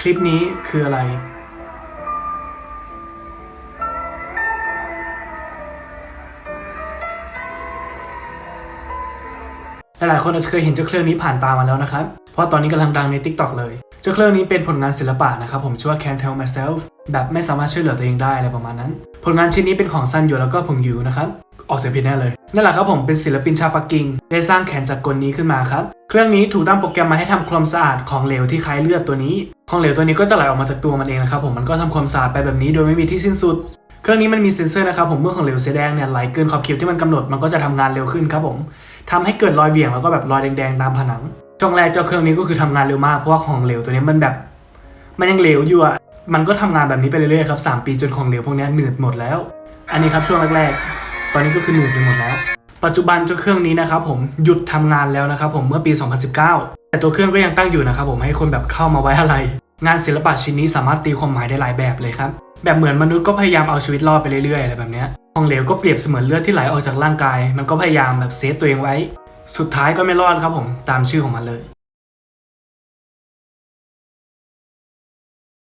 คลิปนี้คืออะไร หลายๆคนอาจจะเคยเห็นเจ้าเครื่องนี้ผ่านตามาแล้วนะครับ เพราะตอนนี้กำลังดังใน TikTok เลย เจ้าเครื่องนี้เป็นผลงานศิลปะนะครับผมชื่อว่า Can't Help Myself แบบไม่สามารถช่วยเหลือตัวเองได้อะไรประมาณนั้น ผลงานชิ้นนี้เป็นของซันหยูแล้วก็ผงยูนะครับ ออกเสียงผิดแน่เลย นั่นแหละครับผมเป็นศิลปินชาวปักกิ่ง ได้สร้างแขนจักรกลนี้ขึ้นมาครับ เครื่องนี้ถูกตั้งโปรแกรมมาให้ทำความสะอาดของเหลวที่คล้ายเลือดตัวนี้ ของเหลวตัวนี้ก็จะไหลออกมาจากตัวมันเองนะครับผมมันก็ทำความสะอาดไปแบบนี้โดยไม่มีที่สิ้นสุด เครื่องนี้มันมีเซ็นเซอร์นะครับผมเมื่อของเหลวสีแดงเนี่ยไหลเกินขอบเขตที่มันกำหนดมันก็จะทำงานเร็วขึ้นครับผมทำให้เกิดรอยเบี่ยงแล้วก็แบบรอยแดงๆตามผนัง ช่วงแรกเจ้าเครื่องนี้ก็คือทำงานเร็วมากเพราะว่าของเหลวตัวนี้มันแบบ มันยังเหลวอยู่อะมันก็ทำงานแบบนี้ไปเรื่อยๆครับ3ปีจนของเหลวพวกนี้หนืดหมดแล้ว อันนี้ครับช่วงแรกๆ ตอนนี้ก็คือหนืดไปหมดแล้ว ปัจจุบันเจ้าเครื่องนี้นะครับผมหยุดทำงานแล้วนะครับผมเมื่อปี 2019 แต่ตัวเครื่องก็ยังตั้งอยู่นะครับผมให้คนแบบเข้ามาไว้อะไร งานศิลปะชิ้นนี้สามารถตีความหมายได้หลายแบบเลยครับแบบเหมือนมนุษย์ก็พยายามเอาชีวิตรอดไปเรื่อยๆอะไรแบบเนี้ยของเหลวก็เปรียบเสมือนเลือดที่ไหลออกจากร่างกาย มันก็พยายามแบบเซฟตัวเองไว้ สุดท้ายก็ไม่รอดครับผมตามชื่อของมันเลย